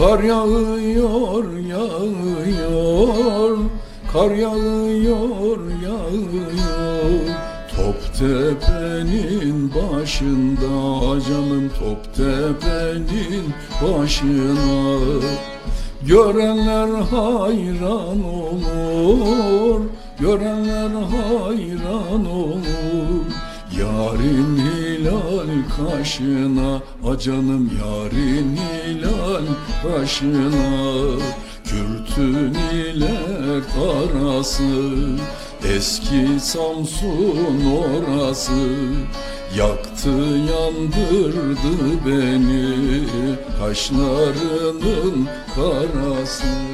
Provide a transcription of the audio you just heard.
Kar yağıyor, yağıyor. Kar yağıyor, yağıyor. Toptepe'nin başında Canım Toptepe'nin başına. Görenler hayran olur Görenler hayran olur. Yarın hilal kaşına A canım yarın hilal kaşına Kürtün ile karası Eski Samsun orası Yaktı yandırdı beni Kaşlarının karası